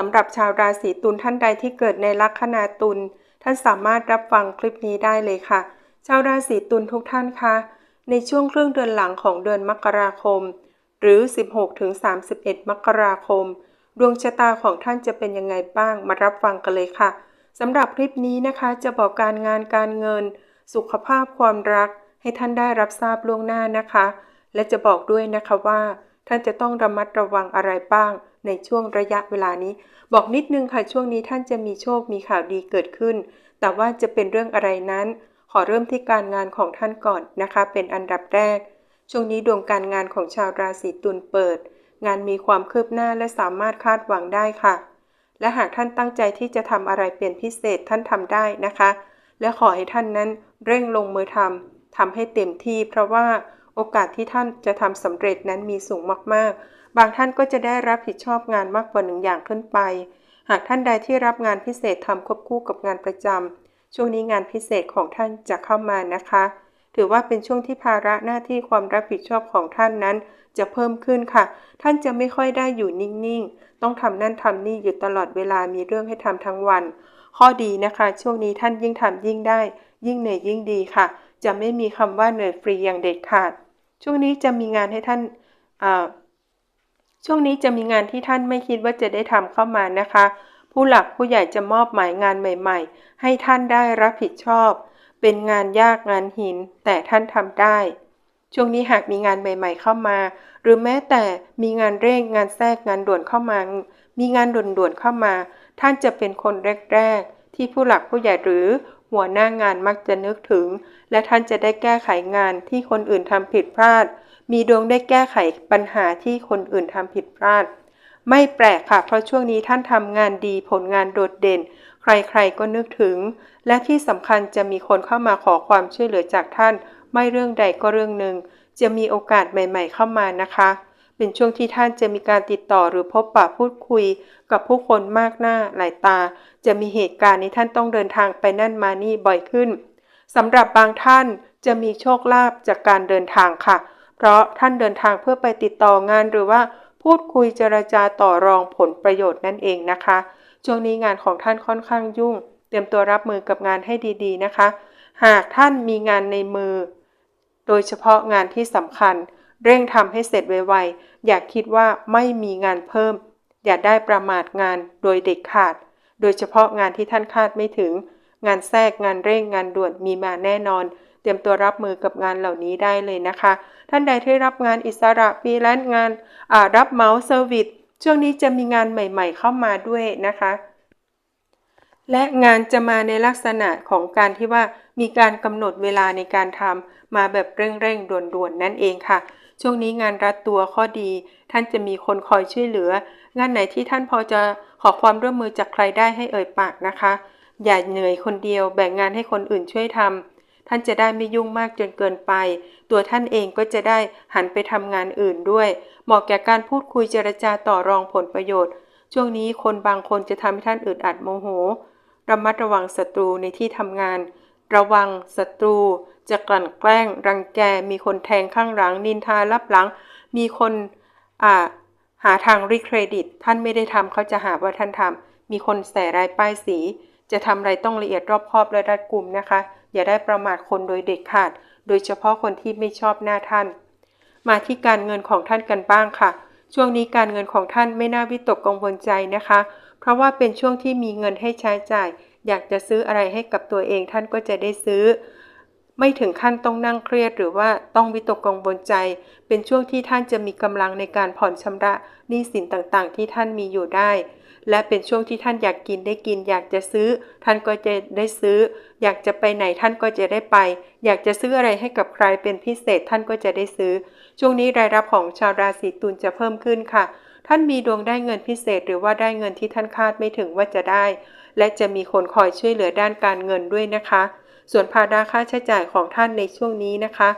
สำหรับชาวราศีตุลท่านใดที่เกิดในลัคนาตุลท่านสามารถรับฟังคลิปนี้ได้เลยค่ะ ชาวราศีตุลทุกท่านคะในช่วงครึ่งเดือนหลังของเดือนมกราคม หรือ 16-31 มกราคม ดวงชะตาของท่านจะเป็นยังไงบ้างมารับฟังกันเลยค่ะสำหรับคลิปนี้นะคะจะบอกการงานการเงิน สุขภาพความรักให้ท่านได้รับทราบล่วงหน้านะคะ และจะบอกด้วยนะคะว่า ท่านจะต้องระมัดระวังอะไรบ้างในช่วงระยะเวลานี้ บอกนิดนึงค่ะช่วงนี้ท่านจะมีโชคมีข่าวดีเกิดขึ้น แต่ว่าจะเป็นเรื่องอะไรนั้น ขอเริ่มที่การงานของท่านก่อนนะคะ เป็นอันดับแรก ช่วงนี้ดวงการงานของชาวราศีตุลเปิด งานมีความคืบหน้าและสามารถคาดหวังได้ค่ะ และหากท่านตั้งใจที่จะทำอะไรเป็นพิเศษท่านทำได้นะคะ และขอให้ท่านนั้นเร่งลงมือทำทำให้เต็มที่เพราะว่า โอกาสที่ท่านจะทำสำเร็จนั้นมีสูงมากๆ บางท่านก็จะได้รับผิดชอบงานมากกว่าหนึ่งอย่างขึ้นไป หากท่านใดที่รับงานพิเศษทำควบคู่กับงานประจำช่วงนี้งานพิเศษของท่านจะเข้ามานะคะ ถือว่าเป็นช่วงที่ภาระหน้าที่ความรับผิดชอบของท่านนั้น จะเพิ่มขึ้นค่ะ ท่านจะไม่ค่อยได้อยู่นิ่งๆ ต้องทำนั่นทำนี่อยู่ตลอดเวลามีเรื่องให้ทำทั้งวัน ข้อดีนะคะ ช่วงนี้ท่านยิ่งทำยิ่งได้ ยิ่งเหนื่อยยิ่งดีค่ะจะไม่มีคำว่าเหนื่อยฟรีอย่างเด็ดขาด ช่วงนี้จะมีงานให้ท่านช่วงนี้จะมีงานที่ท่านไม่คิดว่าจะได้ทำเข้ามานะคะ ผู้หลักผู้ใหญ่จะมอบหมายงานใหม่ ๆ ให้ท่านได้รับผิดชอบ เป็นงานยากงานหิน แต่ท่านทำได้ ช่วงนี้หากมีงานใหม่ ๆ เข้ามา หรือแม้แต่มีงานเร่งงานแทรกงานด่วนเข้ามา มีงานด่วนๆเข้ามา ท่านจะเป็นคนแรก ๆ ที่ผู้หลักผู้ใหญ่หรือ หัวหน้างานมักจะนึกถึง และท่านจะได้แก้ไขงานที่คนอื่นทำผิดพลาด มีดวงได้แก้ไขปัญหาที่คนอื่นทำผิดพลาด ไม่แปลกค่ะ เพราะช่วงนี้ท่านทำงานดีผลงานโดดเด่น ใครๆก็นึกถึง และที่สำคัญจะมีคนเข้ามาขอความช่วยเหลือจากท่าน ไม่เรื่องใดก็เรื่องหนึ่งจะมีโอกาสใหม่ ๆ เข้ามานะคะ เป็นช่วงที่ท่านจะมีการติดต่อหรือพบปะพูดคุย กับผู้คนมากหน้าหลายตา จะมีเหตุการณ์นี้ท่านต้องเดินทางไปนั่นมานี่บ่อยขึ้นสำหรับบางท่านจะมีโชคลาภจากการเดินทางค่ะ เพราะท่านเดินทางเพื่อไปติดต่องานหรือว่าพูดคุยเจรจาต่อรองผลประโยชน์นั่นเองนะคะ ช่วงนี้งานของท่านค่อนข้างยุ่ง เตรียมตัวรับมือกับงานให้ดีๆนะคะ หากท่านมีงานในมือ โดยเฉพาะงานที่สำคัญ เร่งทำให้เสร็จไวๆ อย่าคิดว่าไม่มีงานเพิ่ม อย่าได้ประมาทงานโดยเด็ดขาด โดยเฉพาะงานที่ท่านคาดไม่ถึง งานแทรกงานเร่งงานด่วนมีมาแน่นอน เตรียมตัวรับมือกับงานเหล่านี้ได้เลยนะคะ ท่านใดที่รับงานอิสระฟรีแลนซ์งานรับเมาส์เซอร์วิสช่วงนี้จะมีงานใหม่ ๆ เข้ามาด้วยนะคะและงานจะมาในลักษณะของการที่ว่ามีการกำหนดเวลาในการทำมาแบบเร่งๆด่วนๆนั่นเองค่ะ ช่วงนี้งานรัดตัวข้อดี ท่านจะมีคนคอยช่วยเหลือ งานไหนที่ท่านพอจะขอความร่วมมือจากใครได้ให้เอ่ยปากนะคะ อย่าเหนื่อยคนเดียว แบ่งงานให้คนอื่นช่วยทำท่านจะได้ไม่ยุ่งมากจนเกินไป ตัวท่านเองก็จะได้หันไปทำงานอื่นด้วย เหมาะแก่การพูดคุยเจรจาต่อรองผลประโยชน์ ช่วงนี้คนบางคนจะทำให้ท่านอึดอัดโมโหระมัดระวังศัตรูในที่ทำงาน ระวังศัตรู จะกลั่นแกล้ง รังแก มีคนแทงข้างหลัง นินทารับหลัง มีคนอ่าหาทางรีเครดิต ท่านไม่ได้ทำเขาจะหาว่าท่านทำมีคนใส่รายป้ายสี จะทำอะไรต้องละเอียดรอบคอบและรัดกุมนะคะ อย่าได้ประมาทคนโดยเด็ดขาด โดยเฉพาะคนที่ไม่ชอบหน้าท่าน มาที่การเงินของท่านกันบ้างค่ะ ช่วงนี้การเงินของท่านไม่น่าวิตกกังวลใจนะคะ เพราะว่าเป็นช่วงที่มีเงินให้ใช้จ่าย อยากจะซื้ออะไรให้กับตัวเองท่านก็จะได้ซื้อ ไม่ถึงขั้นต้องนั่งเครียดหรือว่าต้องวิตกกังวลใจ เป็นช่วงที่ท่านจะมีกำลังในการผ่อนชำระหนี้สินต่างๆ ที่ท่านมีอยู่ได้ และเป็นช่วงที่ท่านอยากกินได้กิน อยากจะซื้อ ท่านก็จะได้ซื้อ อยากจะไปไหนท่านก็จะได้ไป อยากจะซื้ออะไรให้กับใครเป็นพิเศษท่านก็จะได้ซื้อ ช่วงนี้รายรับของชาวราศีตุลจะเพิ่มขึ้นค่ะท่านมีดวงได้เงินพิเศษหรือว่าได้เงินที่ท่านคาดไม่ถึงว่าจะได้ และจะมีคนคอยช่วยเหลือด้านการเงินด้วยนะคะ ส่วนภาระค่าใช้จ่ายของท่านในช่วงนี้นะคะ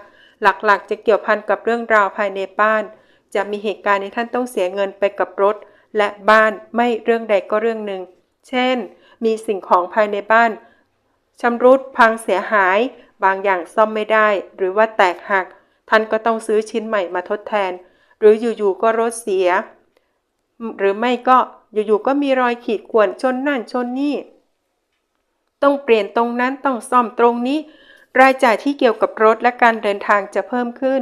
หลักๆ จะเกี่ยวพันกับเรื่องราวภายในบ้าน จะมีเหตุการณ์ที่ท่านต้องเสียเงินไปกับรถ และบ้านไม่เรื่องใดก็เรื่องหนึ่ง เช่น มีสิ่งของภายในบ้านชำรุดพังเสียหาย บางอย่างซ่อมไม่ได้ หรือว่าแตกหัก ท่านก็ต้องซื้อชิ้นใหม่มาทดแทน หรืออยู่ๆก็รถเสีย หรือไม่ก็ อยู่ๆก็มีรอยขีดข่วนชนนั่นชนนี่ ต้องเปลี่ยนตรงนั้นต้องซ่อมตรงนี้ รายจ่ายที่เกี่ยวกับรถและการเดินทางจะเพิ่มขึ้น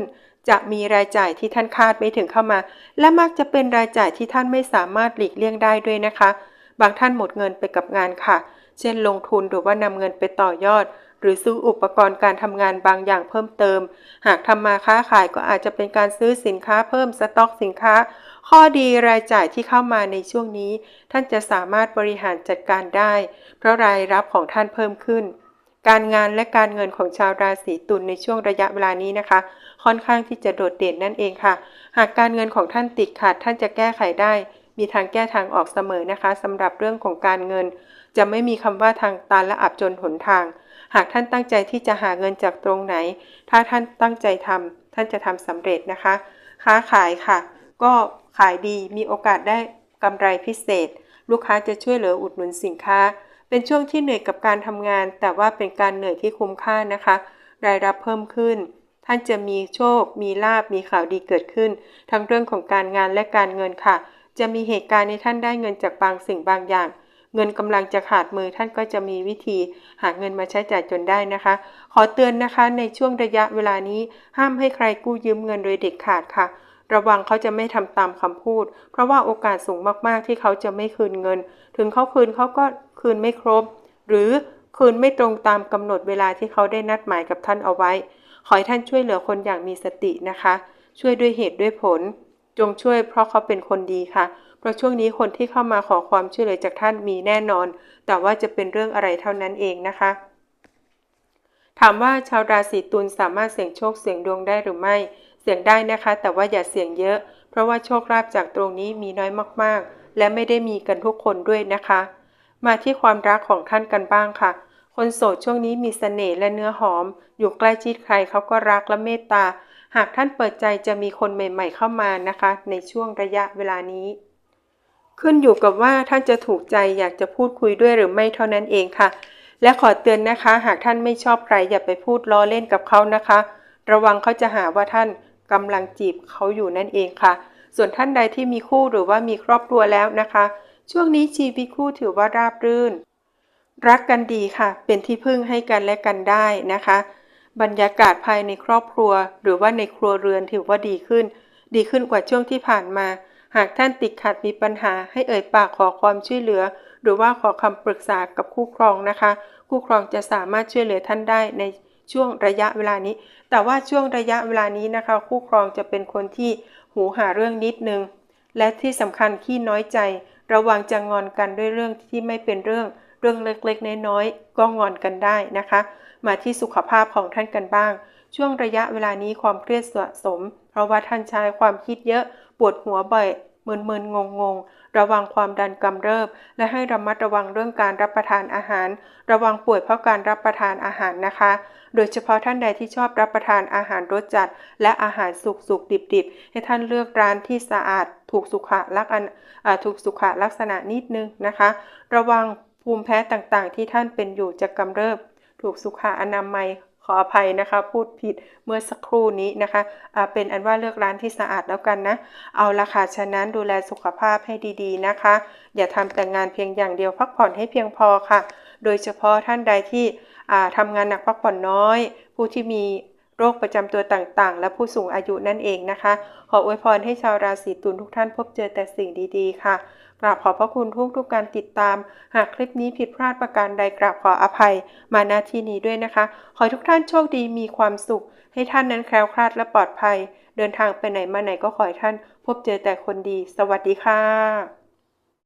จะมีรายจ่ายที่ท่านคาดไม่ถึงเข้ามา และมักจะเป็นรายจ่ายที่ท่านไม่สามารถหลีกเลี่ยงได้ด้วยนะคะ บางท่านหมดเงินไปกับงานค่ะ เช่น ลงทุนหรือว่านำเงินไปต่อยอดหรือซื้ออุปกรณ์การทำงานบางอย่างเพิ่มเติม หากทำมาค้าขายก็อาจจะเป็นการซื้อสินค้าเพิ่มสต็อกสินค้า ข้อดีรายจ่ายที่เข้ามาในช่วงนี้ ท่านจะสามารถบริหารจัดการได้ เพราะรายรับของท่านเพิ่มขึ้น การงานและการเงินของชาวราศีตุลในช่วงระยะเวลานี้นะคะ ค่อนข้างที่จะโดดเด่นนั่นเองค่ะ หากการเงินของท่านติดขัด ท่านจะแก้ไขได้ มีทางแก้ทางออกเสมอนะคะสำหรับเรื่องของการเงิน จะไม่มีคำว่าทางตันและอับจนหนทาง หากท่านตั้งใจที่จะหาเงินจากตรงไหน ถ้าท่านตั้งใจทำท่านจะทำสำเร็จนะคะ ค้าขายค่ะ ก็ขายดีมีโอกาสได้กำไรพิเศษ ลูกค้าจะช่วยเหลืออุดหนุนสินค้า เป็นช่วงที่เหนื่อยกับการทำงาน แต่ว่าเป็นการเหนื่อยที่คุ้มค่านะคะ รายรับเพิ่มขึ้น ท่านจะมีโชค มีลาบมีข่าวดีเกิดขึ้น ทั้งเรื่องของการงานและการเงินค่ะ จะมีเหตุการณ์ในท่านได้เงินจากบางสิ่งบางอย่างเงินกำลังจะขาดมือท่านก็จะมีวิธีหาเงินมาใช้จ่ายจนได้นะคะ ขอเตือนนะคะในช่วงระยะเวลานี้ห้ามให้ใครกู้ยืมเงินโดยเด็ดขาดค่ะ ระวังเขาจะไม่ทำตามคำพูด เพราะว่าโอกาสสูงมากๆที่เขาจะไม่คืนเงิน ถึงเขาคืนเขาก็คืนไม่ครบ หรือคืนไม่ตรงตามกำหนดเวลาที่เขาได้นัดหมายกับท่านเอาไว้ ขอให้ท่านช่วยเหลือคนอย่างมีสตินะคะ ช่วยด้วยเหตุด้วยผล จงช่วยเพราะเขาเป็นคนดีค่ะ เพราะช่วงนี้คนที่เข้ามาขอความช่วยเหลือจากท่านมีแน่นอน แต่ว่าจะเป็นเรื่องอะไรเท่านั้นเองนะคะ ถามว่าชาวราศีตุลสามารถเสี่ยงโชคเสี่ยงดวงได้หรือไม่ เสี่ยงได้นะคะ แต่ว่าอย่าเสี่ยงเยอะ เพราะว่าโชคลาภจากตรงนี้มีน้อยมากๆ และไม่ได้มีกันทุกคนด้วยนะคะ มาที่ความรักของท่านกันบ้างค่ะ คนโสดช่วงนี้มีเสน่ห์และเนื้อหอม อยู่ใกล้ชิดใครเขาก็รักและเมตตา หากท่านเปิดใจจะมีคนใหม่ ๆ เข้ามานะคะ ในช่วงระยะเวลานี้ ขึ้นอยู่กับว่าท่านจะถูกใจอยากจะพูดคุยด้วยหรือไม่เท่านั้นเองค่ะและขอเตือนนะคะ หากท่านไม่ชอบใครอย่าไปพูดล้อเล่นกับเขานะคะ ระวังเขาจะหาว่าท่าน กำลังจีบเขาอยู่นั่นเองค่ะ ส่วนท่านใดที่มีคู่หรือว่ามีครอบครัวแล้วนะคะ ช่วงนี้ชีวิตคู่ถือว่าราบรื่น รักกันดีค่ะ เป็นที่พึ่งให้กันและกันได้นะคะ บรรยากาศภายในครอบครัว หรือว่าในครัวเรือนถือว่าดีขึ้น ดีขึ้นกว่าช่วงที่ผ่านมา หากท่านติดขัดมีปัญหาให้เอ่ยปากขอความช่วยเหลือ หรือว่าขอคำปรึกษากับคู่ครองนะคะ คู่ครองจะสามารถช่วยเหลือท่านได้ใน ช่วงระยะเวลานี้ แต่ว่าช่วงระยะเวลานี้นะคะ คู่ครองจะเป็นคนที่หูหาเรื่องนิดนึง และที่สำคัญขี้น้อยใจ ระวังจะงอนกันด้วยเรื่องที่ไม่เป็นเรื่อง เรื่องเล็กๆน้อยๆก็งอนกันได้นะคะ มาที่สุขภาพของท่านกันบ้าง ช่วงระยะเวลานี้ความเครียดสะสม เพราะว่าท่านใช้ความคิดเยอะ ปวดหัวบ่อยมึนๆงงๆ ระวังความดันกำเริบ และให้ระมัดระวังเรื่องการรับประทานอาหาร ระวังป่วยเพราะการรับประทานอาหารนะคะ โดยเฉพาะท่านใดที่ชอบรับประทานอาหารรสจัด และอาหารสุกๆดิบๆให้ท่านเลือกร้านที่สะอาด ถูกสุขลักษณะถูกสุขลักษณะนิดนึงนะคะ ระวังภูมิแพ้ต่างๆ ที่ท่านเป็นอยู่จะกำเริบ ถูกสุขอนามัย ออภัยนะคะ พูดผิดเมื่อสักครู่นี้นะคะะเป็นอันว่าเลือกร้านที่สะอาดแล้วกันนะ เอาละค่ะฉะนั้นดูแลสุขภาพให้ดีๆนะคะ อย่าทำแต่งงานเพียงอย่างเดียวพักผ่อนให้เพียงพอค่ะ โดยเฉพาะท่านใดที่ทำงานหนักพักผ่อนน้อย ผู้ที่มี โรคประจำตัวต่างๆ และผู้สูงอายุนั่นเองนะคะ ขออวยพรให้ชาวราศีตุลทุกท่านพบเจอแต่สิ่งดีๆ ค่ะกราบขอพระคุณทุกทุกการติดตาม หากคลิปนี้ผิดพลาดประการใดกราบขออภัย มาณที่นี้ด้วยนะคะ ขอทุกท่านโชคดีมีความสุข ให้ท่านนั้นแคล้วคลาดและปลอดภัย เดินทางไปไหนมาไหนก็ขอให้ท่านพบเจอแต่คนดี สวัสดีค่ะ